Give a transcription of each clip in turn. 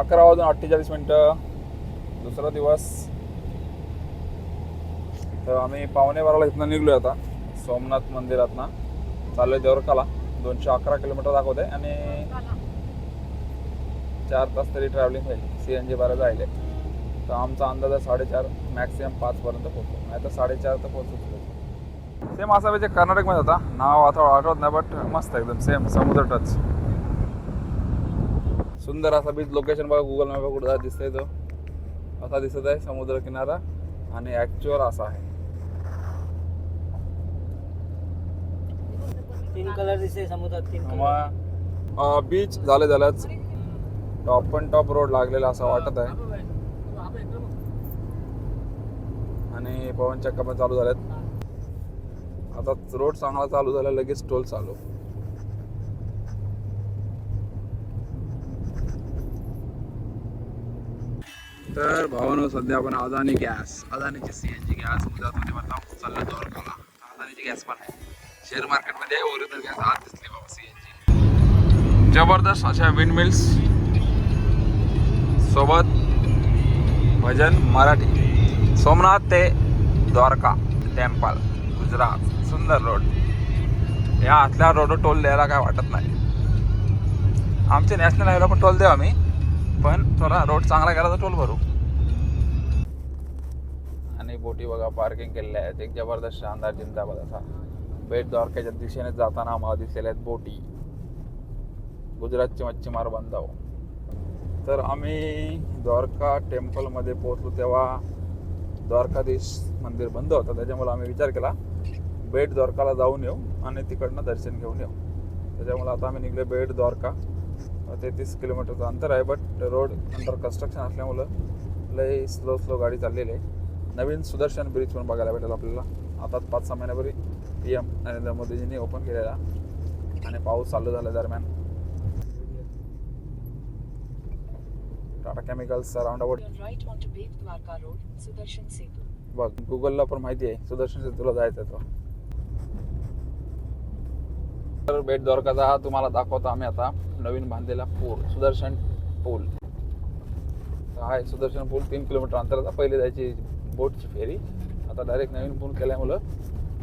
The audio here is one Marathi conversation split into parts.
अकरा वाजून अठ्ठेचाळीस मिनटं. दुसरा दिवस. तर आम्ही पावणे बाराला इथनं निघलो आता. सोमनाथ मंदिरातनं. चाललोय देवरकाला. दोनशे अकरा किलोमीटर दाखवते आणि चार तास तरी ट्रॅव्हलिंग होईल. सी एन जी बारा जायले तर आमचा अंदाज आहे साडेचार मॅक्सिमम पाचपर्यंत पोहोचतो. नाही तर साडेचार तर पोहोचतो सेम असा म्हणजे कर्नाटकमध्ये होता. नाव आता आठवत नाही बट मस्त एकदम सेम समुद्र टच सुंदर असा बीच लोकेशन बघा गुगल मॅप कुठं दिसतंय तो. असा दिसत आहे समुद्र किनारा आणि ॲक्च्युअल असा आहे. तीन कलर दिसते समुद्रात तीन कलर मग बीच झाले झालंच. टॉप पण टॉप रोड लागलेला असं वाटत आहे. आणि पवन चक्का पण चालू झाल्यात आता रोड चांगला चालू झाला लगेच टोल चालू. तर भावानो सध्या आपण अदानी गॅस अदानीची सी एन जी गॅस गुजरातमध्ये चालला चाललं द्वारकाला अदानीची गॅस पण आहे. शेअर मार्केटमध्ये ओरिजिनल गॅस आज दिसली बाबा सी एन जी जबरदस्त अशा विंड मिल्स सोबत भजन मराठी. सोमनाथ ते द्वारका टेम्पल गुजरात सुंदर रोड या आतल्या रोड टोल द्यायला काय वाटत नाही. आमचे नॅशनल हायवेला पण टोल देऊ आम्ही. पण थोडा रोड चांगला केला तर टोल भरू. आणि बोटी बघा पार्किंग केलेल्या आहेत एक जबरदस्त शानदार जिंदाबाद असा. बेट द्वारकेच्या दिशेने जाताना आम्हाला दिसलेल्या आहेत बोटी. गुजरातचे मच्छीमार बांधव तर आम्ही द्वारका टेम्पलमध्ये पोहोचलो तेव्हा द्वारकाधीश मंदिर बंद होतं. त्याच्यामुळे आम्ही विचार केला बेट द्वारकाला जाऊन येऊ आणि तिकडनं दर्शन घेऊन येऊ. त्याच्यामुळे आता आम्ही निघले बेट द्वारका. तेहतीस किलोमीटरचं अंतर आहे बट रोड अंडर कन्स्ट्रक्शन असल्यामुळं लय स्लो स्लो गाडी चाललेली आहे. नवीन सुदर्शन ब्रिज पण बघायला भेटेल आपल्याला. आता पाच सहा महिन्यापूर्वी पी एम नरेंद्र मोदीजींनी ओपन केलेला आणि पाऊस चालू झाल्या दरम्यान. Tata chemicals round about. बघ गुगलला पण माहिती आहे सुदर्शन सेतूला जायचं तो. तर बेट द्वारकाचा हा तुम्हाला दाखवतो आम्ही आता नवीन बांधलेला पूल सुदर्शन पूल. तर हा आहे सुदर्शन पूल तीन किलोमीटर अंतराचा. पहिले जायची बोटची फेरी. आता डायरेक्ट नवीन पूल केल्यामुळं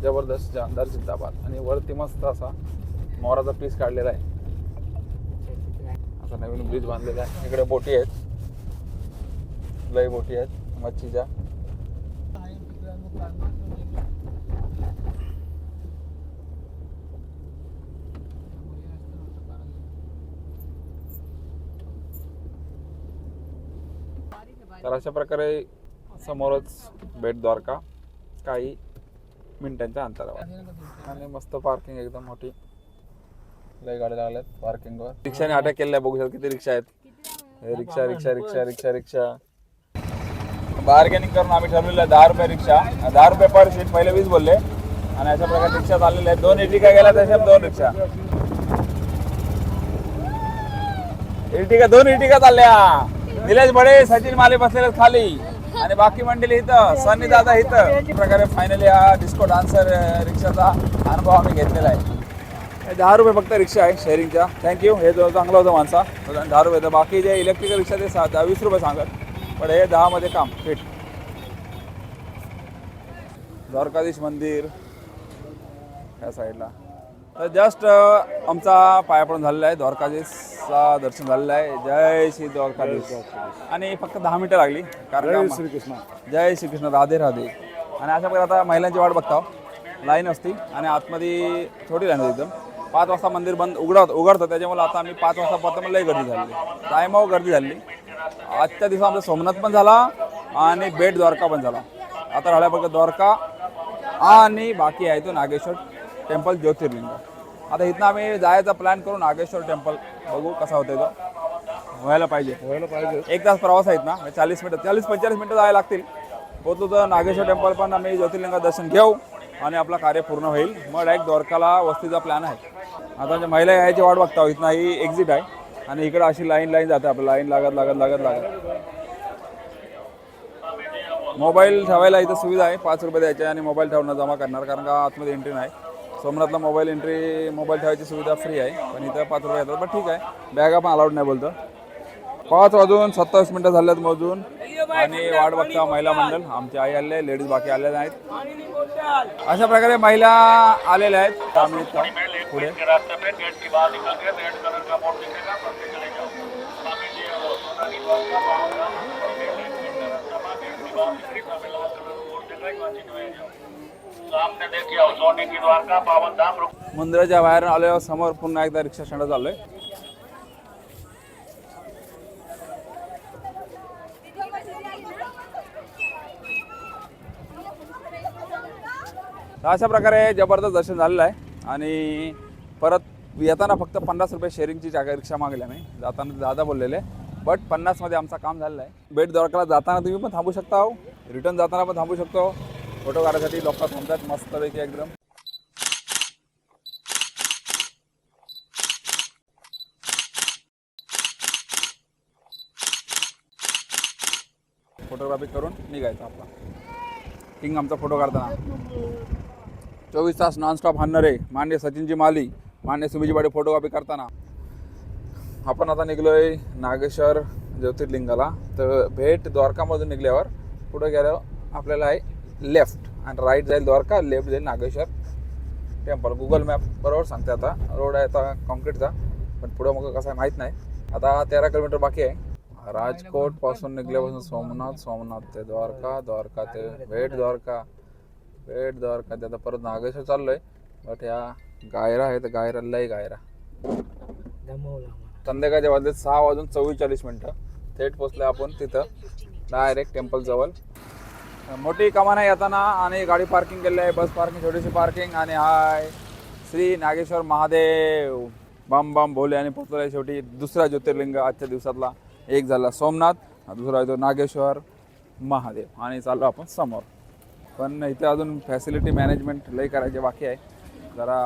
जबरदस्त जानदार जिंदाबाद. आणि वरती मस्त असा मोराचा पीस काढलेला आहे. असा नवीन ब्रिज बांधलेला आहे. इकडे बोटी आहेत. लय बोटी आहेत. मच्छीच्या. तर अशा प्रकारे समोरच बेट द्वारका काही मिनिटांच्या अंतरावर. आणि मस्त पार्किंग एकदम मोठी. लय गाड्या लागल्यात पार्किंगवर रिक्षाने अटॅक केलेल्या बघू शकता किती रिक्षा आहेत. रिक्षा रिक्षा रिक्षा रिक्षा रिक्षा. बार्गेनिंग करून आम्ही ठरवलेलं आहे दहा रुपये रिक्षा. दहा रुपये पर सीट पहिले वीस बोलले. आणि अशा प्रकारे रिक्षा चाललेल्या आहेत दोन इटिका गेल्या तशा दोन रिक्षा. इटिका दोन इटिका चालल्या. निलेश बडे सचिन माले बसलेले खाली. आणि बाकी मंडळी इथं सन्नी दादा इथं. प्रकारे फायनली हा डिस्को डान्सर रिक्षाचा अनुभव आम्ही घेतलेला आहे. दहा रुपये फक्त रिक्षा आहे शेअरिंगचा थँक्यू हे जो चांगला होता माणसा दहा रुपये तर बाकी जे इलेक्ट्रिकल रिक्षा ते सहा दहा वीस रुपये सांगत. पण हे दहामध्ये काम फिट द्वारकाधीश मंदिर ह्या साईडला तर जस्ट आमचा पाया पडून झालेला आहे. द्वारकाधीशचा दर्शन झालेलं आहे. जय श्री द्वारकाधीश. आणि फक्त दहा मिनिटं लागली. कारण श्रीकृष्ण जय श्रीकृष्ण राधे राधे. आणि अशा प्रकारे आता महिलांची वाट बघता लाईन असती आणि आतमध्ये छोटी लाईन होती एकदम. पाच वाजता मंदिर बंद उघडत उघडतं. त्याच्यामुळे आता आम्ही पाच वाजता परत लई गर्दी झाली. टायमावर गर्दी झाली. आजच्या दिवसा आमचा सोमनाथ पण झाला आणि बेट द्वारका पण झाला. आता राहिला फक्त द्वारका आणि बाकी आहे तो नागेश्वर. टेम्पल ज्योतिर्लिंग. आता इथनं आम्ही जायचा प्लॅन करू नागेश्वर टेम्पल बघू कसा होतं तो. व्हायला पाहिजे. व्हायला पाहिजे. एक तास प्रवास आहेत ना म्हणजे चाळीस मिनिटं चाळीस पंचेचाळीस मिनिटं जायला लागतील. पोहोचलो तर नागेश्वर टेम्पल पण आम्ही ज्योतिर्लिंगा दर्शन घेऊ आणि आपलं कार्य पूर्ण होईल. मग डायरेक्ट द्वारकाला वस्तीचा प्लॅन आहे. आता म्हणजे महिला यायची वाट बघता इथं ही एक्झिट आहे. आणि इकडं अशी लाईन लाईन जाते आपलं लाईन लागत लागत लागत लागत. मोबाईल ठेवायला इथं सुविधा आहे. पाच रुपये द्यायचे आणि मोबाईल ठेवणं जमा करणार कारण का आतमध्ये एंट्री नाही. सोमनाथला मोबाईल एंट्री मोबाईल ठेवायची सुविधा फ्री आहे. पण इथं पाच रुपये येतात पण ठीक आहे. बॅगा पण अलाउड नाही बोलतं. पाच वाजून सत्तावीस मिनटं झाल्यात मोजून. आणि वाट बघता महिला मंडळ. आमची आई आले लेडीज बाकी आलेल्या नाहीत. अशा प्रकारे महिला आलेल्या आहेत. आम्ही पुढे. Thank you. मंदिराच्या बाहेर आल्यावर समोर पुन्हा एकदा रिक्षा स्टँड चाललोय. तर अशा प्रकारे जबरदस्त दर्शन झालेलं आहे. आणि परत येताना फक्त पन्नास रुपये शेअरिंगची जागा रिक्षा मागल्या मी. जाताना दादा बोललेले बट पन्नासमध्ये आमचं काम झालेलं आहे. बेट द्वारकाला जाताना तुम्ही पण थांबू शकता हो. रिटर्न जाताना पण थांबू शकतो हो. फोटो काढायसाठी लोक थांबतात मस्तपैकी एकदम. फोटोग्राफी करून निघायचं आपला. किंग आमचा फोटो काढताना. चोवीस तास नॉनस्टॉप हाणणारे मान्य सचिनजी माली मान्य सुमीजी बाडे फोटोग्राफी करताना. आपण आता निघलोय नागेश्वर ज्योतिर्लिंगाला. तर भेट द्वारकामधून निघल्यावर पुढे गेल्यावर आपल्याला आहे लेफ्ट आणि राईट जाईल द्वारका लेफ्ट जाईल नागेश्वर. टेम्पल गुगल मॅप बरोबर सांगते आता. रोड आहे आता कॉन्क्रीटचा पण पुढं मग कसं आहे माहीत नाही. आता तेरा किलोमीटर बाकी आहे. राजकोटपासून निघल्यापासून सोमनाथ सोमनाथ ते द्वारका द्वारका ते भेट द्वारका. भेट द्वारका ते आता परत नागेश्वर चाललोय. बट ह्या गायरा आहे तर गायरा लय गायरा. संध्याकाळच्या वाजले सहा वाजून चव्वेचाळीस मिनटं. थेट पोचले आपण तिथं. डायरेक्ट टेम्पल जवळ. मोठी कमान येताना आणि गाडी पार्किंग केली आहे. बस पार्किंग छोटीशी पार्किंग आणि हाय. श्री नागेश्वर महादेव. बाम बाम भोले आणि पोचलोय शेवटी दुसरा ज्योतिर्लिंग आजच्या दिवसातला. एक झाला सोमनाथ दुसरा येतो नागेश्वर महादेव. आणि चाललो आपण समोर. पण इथे अजून फॅसिलिटी मॅनेजमेंट लई करायचे बाकी आहे. जरा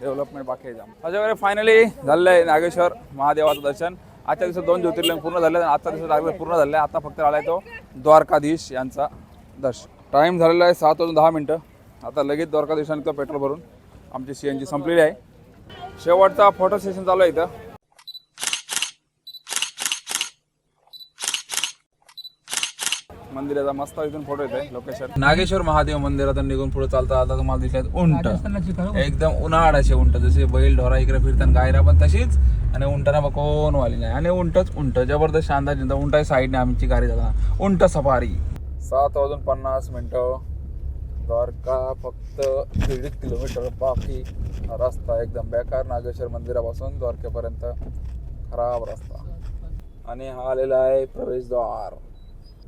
डेव्हलपमेंट बाकी आहे जाम त्याच्याकडे फायनली झालेलं आहे नागेश्वर महादेवाचं दर्शन. आजच्या दिवसात दोन ज्योतिर्लिंग पूर्ण झाले आजच्या दिवसात पूर्ण पूर्ण झाले. आता फक्त आला आहे तो द्वारकाधीश यांचा. दर्शन टाईम झालेला आहे सात वाजून दहा मिनटं. आता लगेच द्वारकाधीशांनी तो पेट्रोल भरून आमची सी एन जी संपलेली आहे. शेवटचा फोटो सेशन चालू आहे इथं. मंदिराचा मस्त इथून फोटो येत आहे लोकेशन नागेश्वर महादेव मंदिरातून निघून पुढे चालता आता तुम्हाला दिसल्यात उंट. एकदम उन्हाळ्याचे उंट जसे बैल ढोरा इकडे फिरताना गायरा पण तशीच. आणि उंटाना बघ कोण वाली नाही. आणि उंटच उंट. जबरदस्त शानदार उंटा साईडने आमची गाडी जाताना. उंट सफारी. सात वाजून पन्नास मिनटं. द्वारका फक्त दीड किलोमीटर बाकी. रस्ता एकदम बेकार नागेश्वर मंदिरापासून द्वारकेपर्यंत. खराब रस्ता. आणि हा आलेला आहे प्रवेशद्वार.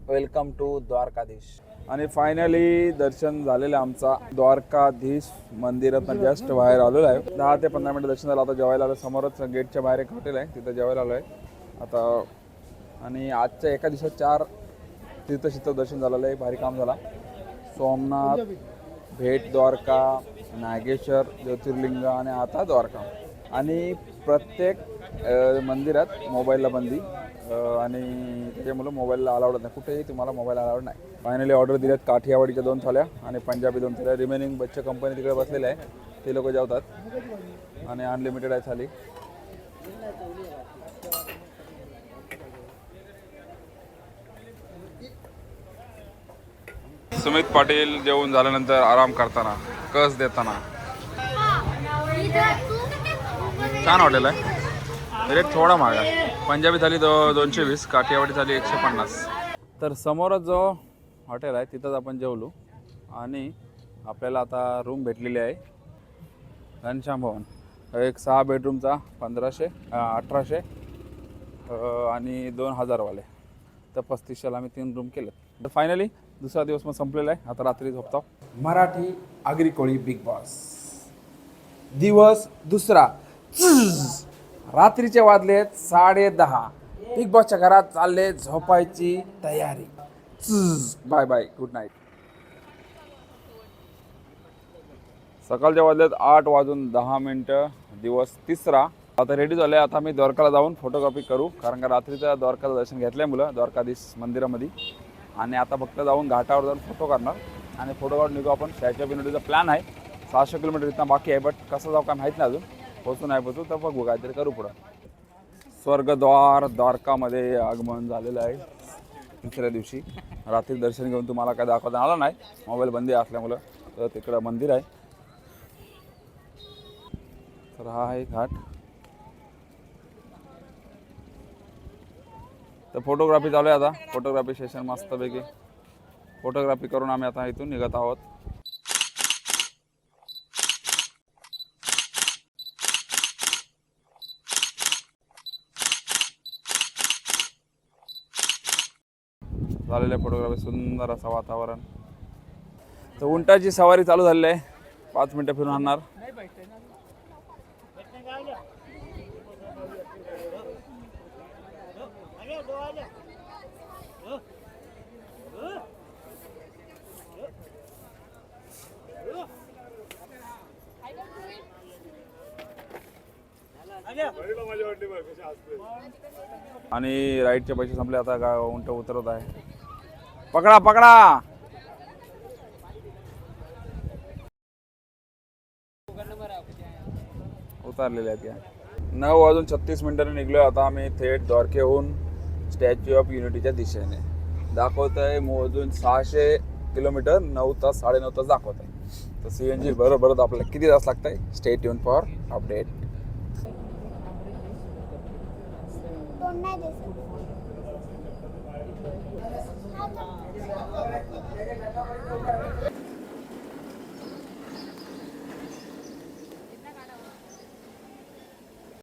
Welcome to Dwarkadhish. आणि फायनली दर्शन झालेलं आहे आमचा द्वारकाधीश मंदिरातनं जस्ट बाहेर आलेलो आहे. दहा ते पंधरा मिनिटं दर्शन झालं. आता जेवायला आलं समोरच गेटच्या बाहेर एक हॉटेल आहे. तिथं जेवायला आलो आहे आता आणि आजच्या एका दिवसात चार तीर्थक्षेत्र दर्शन झालेलं आहे भारी काम झाला. सोमनाथ भेट द्वारका नागेश्वर ज्योतिर्लिंग आणि आता द्वारका. आणि प्रत्येक मंदिरात मोबाईलला बंदी आणि त्याच्यामुळं मोबाईलला अलाउड नाही. कुठेही तुम्हाला मोबाईल अलावड नाही. फायनली ऑर्डर दिल्यात काठियावाडीच्या दोन थाल्या आणि पंजाबी दोन थाल्या. रिमेनिंग बच्चे कंपनी तिकडे बसलेल्या आहे. ते लोक जेवतात. आणि अनलिमिटेड आहे थाली. सुमित पाटील जेवून झाल्यानंतर आराम करताना कस देताना? छान हॉटेल आहे. रेट थोडा महाग आहे. पंजाबी थाली दो दोनशे वीस काठियावाडी थाली एकशे पन्नास. तर समोरच जो हॉटेल आहे तिथंच आपण जेवलो. आणि आपल्याला आता रूम भेटलेली आहे. घनश्याम भवन. एक सहा बेडरूमचा पंधराशे अठराशे आणि दोन हजारवाले. तर पस्तीसशेला आम्ही तीन रूम केले तर फायनली दुसरा दिवस मग संपलेला आहे. आता रात्री झोपतो. Marathi Agri Koli Bigg Boss. दिवस दुसरा. रात्रीचे वाजलेत साडे दहा. बिग बॉसच्या घरात चालले झोपायची तयारी. Bye bye. Good night. सकाळच्या वाजलेत आठ वाजून दहा मिनटं. दिवस तिसरा. आता रेडी झाले आता मी द्वारकाला जाऊन फोटोग्राफी करू. कारण का रात्रीचं द्वारकाचं दर्शन घेतलंय मुलं. द्वारकाधीश मंदिरामध्ये. आणि आता फक्त जाऊन घाटावर जाऊन फोटो काढणार. आणि फोटो काढून निघू आपण. शाळेच्या बिनोडीचा प्लॅन आहे. सहाशे किलोमीटर इथं बाकी आहे बट कसं जाऊ काय माहीत नाही अजून. पोचू नाही पोचू तर बघू काहीतरी करू पुढं. स्वर्गद्वार द्वारकामध्ये आगमन झालेलं आहे. तिसऱ्या दिवशी. रात्री दर्शन घेऊन तुम्हाला काय दाखवता आलं नाही. मोबाईल बंदी असल्यामुळं तर तिकडं मंदिर आहे. तर हा आहे घाट. तर फोटोग्राफी चालू आहे आता. फोटोग्राफी सेशन मस्तपैकी. फोटोग्राफी करून आम्ही आता इथून निघत आहोत. झालेलं फोटोग्राफी सुंदर असं वातावरण. तर उंटाची सवारी चालू झालेली आहे. पाच मिनटं फिरून आणणार. आणि राईटचे पैसे संपले आता का उंट उतरत आहे. पकडा पकडा! उतारलेले आहेत नऊ वाजून छत्तीस मिनिटांनी निघलोय आता आम्ही थेट द्वारकेहून स्टॅच्यू ऑफ युनिटीच्या दिशेने. दाखवत आहे मोजून सहाशे किलोमीटर नऊ तास साडेनऊ तास दाखवत आहे तर सी एन जी बरोबर आपल्याला किती तास लागत आहे स्टेट युन फॉर अपडेट Neredesin?